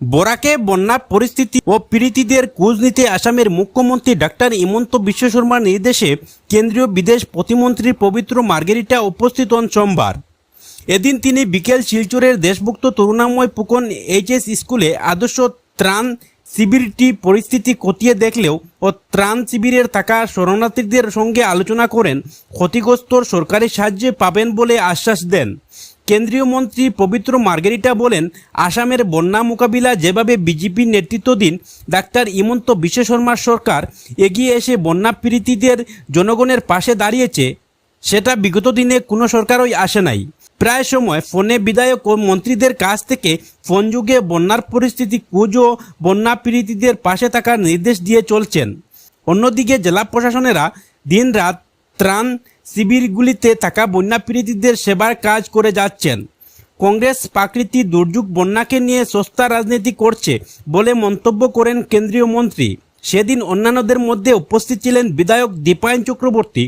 বরাকে বন্যা পরিস্থিতি ও পীড়িতদের খোঁজ নিতে আসামের মুখ্যমন্ত্রী ডাক্তার হিমন্ত বিশ্ব শর্মার নির্দেশে কেন্দ্রীয় বিদেশ প্রতিমন্ত্রী পবিত্র মার্গেরিটা উপস্থিত হন সোমবার। এদিন তিনি বিকেল শিলচরের দেশভুক্ত তরুণাময় পুকন এইচএস স্কুলে আদর্শ ত্রাণ শিবিরটি পরিস্থিতি খতিয়ে দেখলেও ও ত্রাণ শিবিরের থাকা শরণার্থীদের সঙ্গে আলোচনা করেন ক্ষতিগ্রস্ত সরকারি সাহায্যে পাবেন বলে আশ্বাস দেন। কেন্দ্রীয় মন্ত্রী পবিত্র মার্গেরিটা বলেন, আসামের বন্যা মোকাবিলা যেভাবে বিজেপি নেতৃত্বাধীন ডাক্তার ইমন্ত বিশ্ব শর্মার সরকার এগিয়ে এসে বন্যা পীড়িতদের জনগণের পাশে দাঁড়িয়েছে, সেটা বিগত দিনে কোনো সরকারই আসে নাই। প্রায় সময় ফোনে বিধায়ক ও মন্ত্রীদের কাছ থেকে ফোন যুগে বন্যার পরিস্থিতি কুজ ও বন্যা পীড়িতদের পাশে থাকার নির্দেশ দিয়ে চলছেন। অন্যদিকে জেলা প্রশাসনেরা দিনরাত ত্রাণ শিবিরগুলিতে থাকা বন্যা পীড়িতদের সেবার কাজ করে যাচ্ছেন। কংগ্রেস প্রাকৃতিক দুর্যোগ বন্যাকে নিয়ে সস্তা রাজনীতি করছে বলে মন্তব্য করেন কেন্দ্রীয় মন্ত্রী। সেদিন অন্যান্যদের মধ্যে উপস্থিত ছিলেন বিধায়ক দীপায়ন চক্রবর্তী,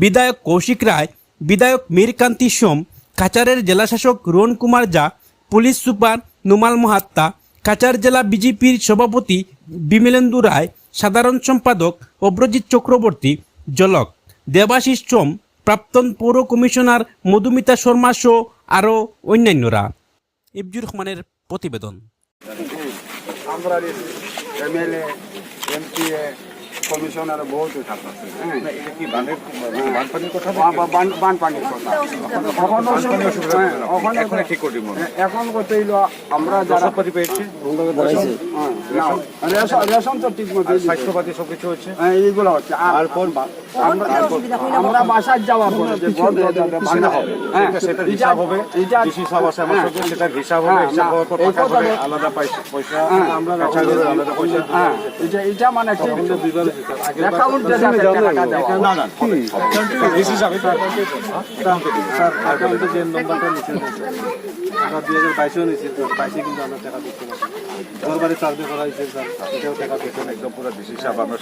বিধায়ক কৌশিক রায়, বিধায়ক মীরকান্তি সোম কাচারের জেলাশাসক রোহন কুমার জা পুলিশ সুপার নুমাল মহাত্তা কাচার জেলা বিজেপির সভাপতি বিমলেন্দু রায়, সাধারণ সম্পাদক অব্রজিৎ চক্রবর্তী, জলক। দেবাশিস সোম প্রাক্তন পৌর কমিশনার মধুমিতা শর্মা সহ আরও অন্যান্যরা। ইবজুর রহমানের প্রতিবেদন। আমরা এমএলএ এমপিএ কমিশনার বহুত আছে বানপানির কথা এখন ঠিক করে এখন আমরা যারা রেশন- তো ঠিক মতো স্বাস্থ্যপাতি সবকিছু হচ্ছে? হ্যাঁ এইগুলো হচ্ছে। আর আমরা যাওয়ার পরে। যে হবে? সেটা- সেটার হিসাব হবে। এটা- ডিসি আছে আমার। সঙ্গে সেটার হিসাব হবে। হিসাব হওয়ার পর টাকা ধরে আলাদা পয়সা। আমরা আলাদা পয়সা এটা এটা মানে ঠিক অ্যাকাউন্ট যে যাতে টাকা দেওয়া। না না ডিসি সাহেব স্যার অ্যাকাউন্টে যে নম্বরটা নিচে আমরা দুই হাজার বাইশেও নিয়েছি বাইশে কিন্তু আমরা টাকা দিতে পারছি ঘরবাড়ি সার্ভে করা একদম পুরো ডিসি সাহেব আমরা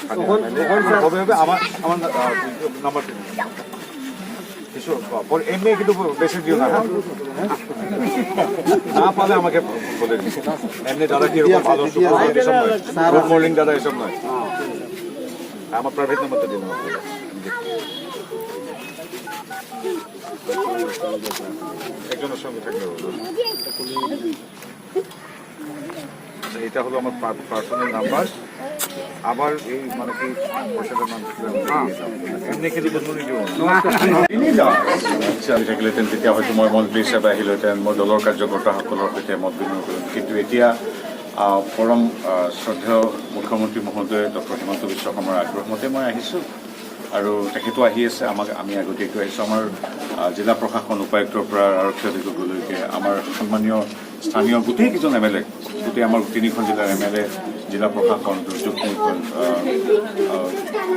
হবে হবে নাম্বার কিছু এমনি কিন্তু বেশি আমাকে বলে দিন এমনি দাদা কি এরকম ভালো গুড মর্নিং নয় আমার প্রাইভেট নাম্বারটা দিন একজনের সঙ্গে থাকলে এটা হলো আমার পার্সোনাল নাম্বার আবার এই মানে কি পয়সাটার নাম এমনি কিন্তু বন্ধুনি দিব আচ্ছা তেতিয়া হয়তো মই মন্ত্ৰী হিচাপে আহিলোহেঁতেন মই দলৰ কাৰ্যকৰ্তাসকলৰ সৈতে মত বিনিময় কৰিম। কিন্তু এতিয়া পৰম শ্ৰদ্ধেয় মুখ্যমন্ত্ৰী মহোদয় ডক্টৰ হিমন্ত বিশ্ব শৰ্মাৰ আগ্ৰহ মতে মই আহিছোঁ। আৰু তেখেতো আহি আছে আমাক আমি আগতীয়াকৈ আহিছোঁ। আমাৰ জিলা প্ৰশাসন উপায়ুক্তৰ পৰা আৰক্ষী অধীক্ষকলৈকে আমাৰ সন্মানীয় স্থানীয় গোটেইকেইজন এম এল এ, গোটেই আমাৰ তিনিখন জিলাৰ এম এল এ, জিলা প্ৰশাসন, দুৰ্যোগ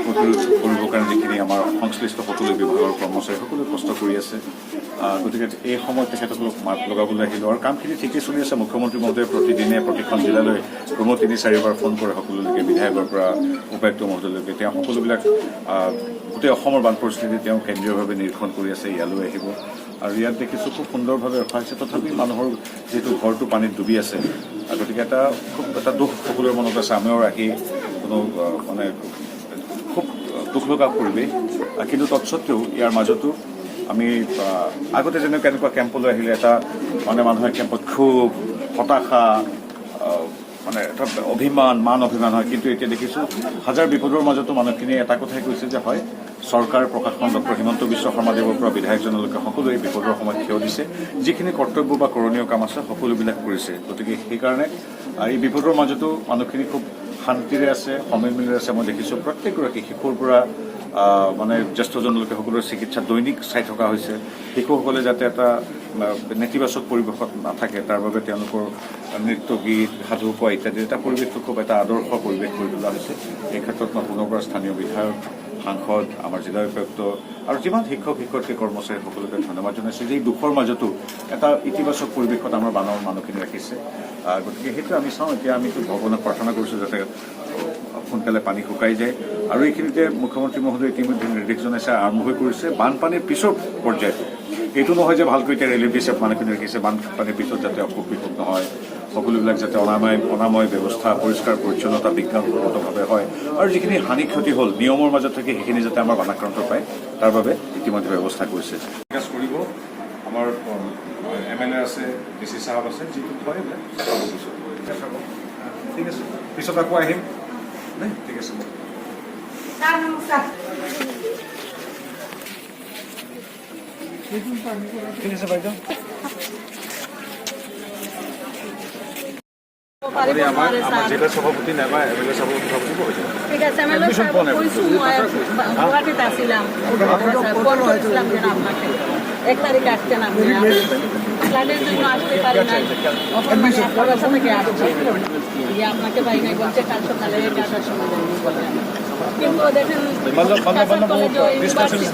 প্ৰতিৰোধ কৰিবৰ কাৰণে যিখিনি আমাৰ সংশ্লিষ্ট সকলো বিভাগৰ কৰ্মচাৰী সকলোৱে কষ্ট কৰি আছে। গতিকে এই সময়ত তেখেতসকলক মাত লগাবলৈ আহিলোঁ আৰু কামখিনি ঠিকেই চলি আছে। মুখ্যমন্ত্ৰী মহোদয়ে প্ৰতিদিনে প্ৰতিখন জিলালৈ ক্ৰমে তিনি, চাৰিবাৰ ফোন কৰে সকলোলৈকে, বিধায়কৰ পৰা উপায়ুক্ত মহোদয়লৈকে। তেওঁ সকলোবিলাক গোটেই অসমৰ বান পৰিস্থিতি তেওঁ কেন্দ্ৰীয়ভাৱে নিৰীক্ষণ কৰি আছে, ইয়ালৈ আহিব। আৰু ইয়াত দেখিছোঁ খুব সুন্দৰভাৱে ৰখা হৈছে। তথাপি মানুহৰ যিহেতু ঘৰটো পানীত ডুবি আছে গতিকে এটা খুব এটা দুখ সকলোৰে মনত আছে। আমিও ৰাখি কোনো মানে খুব দুখ লগা পৰিৱেশ। কিন্তু তৎসত্বেও ইয়াৰ মাজতো আমি আগতে যেনেকুৱা এনেকুৱা কেম্পলৈ আহিলে এটা মানে মানুহে কেম্পত ক্ষোভ, হতাশা মানে এটা অভিমান, মান অভিমান হয়। কিন্তু এতিয়া দেখিছোঁ, হাজাৰ বিপদৰ মাজতো মানুহখিনিয়ে এটা কথাই কৈছে যে হয় চৰকাৰ প্ৰশাসন ডক্টৰ হিমন্ত বিশ্ব শৰ্মাদেৱৰ পৰা বিধায়কজনলৈকে সকলোৱে বিপদৰ সময়ত থিয় দিছে। যিখিনি কৰ্তব্য বা কৰণীয় কাম আছে সকলোবিলাক কৰিছে। গতিকে সেইকাৰণে এই বিপদৰ মাজতো মানুহখিনি খুব শান্তিৰে আছে, সমিলমিলেৰে আছে। মই দেখিছোঁ প্ৰত্যেকগৰাকী শিশুৰ পৰা মানে জ্যেষ্ঠজনলৈকে সকলোৰে চিকিৎসা দৈনিক চাই থকা হৈছে। শিশুসকলে যাতে এটা নেতিবাচক পৰিৱেশত নাথাকে, তাৰ বাবে তেওঁলোকৰ নৃত্য, গীত, সাধু কোৱা ইত্যাদি, এটা পৰিৱেশটো খুব এটা আদৰ্শ পৰিৱেশ কৰি তোলা হৈছে। এই ক্ষেত্ৰত মই পুনৰ পৰা স্থানীয় বিধায়ক সাংসদ, আমাৰ জিলা উপায়ুক্ত আৰু যিমান শিক্ষক, শিক্ষয়িত্ৰী, কৰ্মচাৰী সকলোকে ধন্যবাদ জনাইছোঁ। যে এই দুখৰ মাজতো এটা ইতিবাচক পৰিৱেশত আমাৰ বানৰ মানুহখিনি ৰাখিছে। গতিকে সেইটো আমি চাওঁ, এতিয়া আমিতো ভগৱানক প্ৰাৰ্থনা কৰিছোঁ যাতে সোনকালে পানী শুকাই যায়। আৰু এইখিনিতে মুখ্যমন্ত্ৰী মহোদয়ে ইতিমধ্যে নিৰ্দেশ জনাইছে, আৰম্ভ হৈ কৰিছে বানপানীৰ পিছৰ পৰ্যায়টো। এইটো নহয় যে ভালকৈ এতিয়া ৰিলিফ দিছে মানুহখিনি ৰাখিছে, বানপানীৰ পিছত যাতে অসুখ বিসুখ নহয়। সকলোবিলাক যাতে অনাময় অনাময় ব্যৱস্থা পৰিষ্কাৰ পৰিচ্ছন্নতা বিজ্ঞানসন্মতভাৱে হয়। আৰু যিখিনি হানি ক্ষতি হ'ল নিয়মৰ মাজত থাকি সেইখিনি যাতে আমাৰ বানাক্ৰান্ত পায় তাৰ বাবে ইতিমধ্যে ব্যৱস্থা কৰিছে। বিকাশ কৰিব। আমাৰ এম এল এ আছে ডি চি চাহাব আছে যিটো হয় ঠিক আছে পিছত আকৌ আহিম। দেই ঠিক আছে ঠিক আছে বাইদেউ। সভাপতি সভাপতি ঠিক আছে মই আছিলাম। ফোন করেছিলাম যেন আপনাকে এক তারিখে আসছেন আপনি ফ্লাইটের জন্য আসতে পারি নাই। থেকে আসছি আপনাকে পাই নাই বলছে কাল সকালে এগারোটার সময় কিন্তু দেখেন কলেজে ইউনিভার্সিটি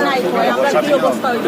নাই আমরা কি অবস্থা হইল?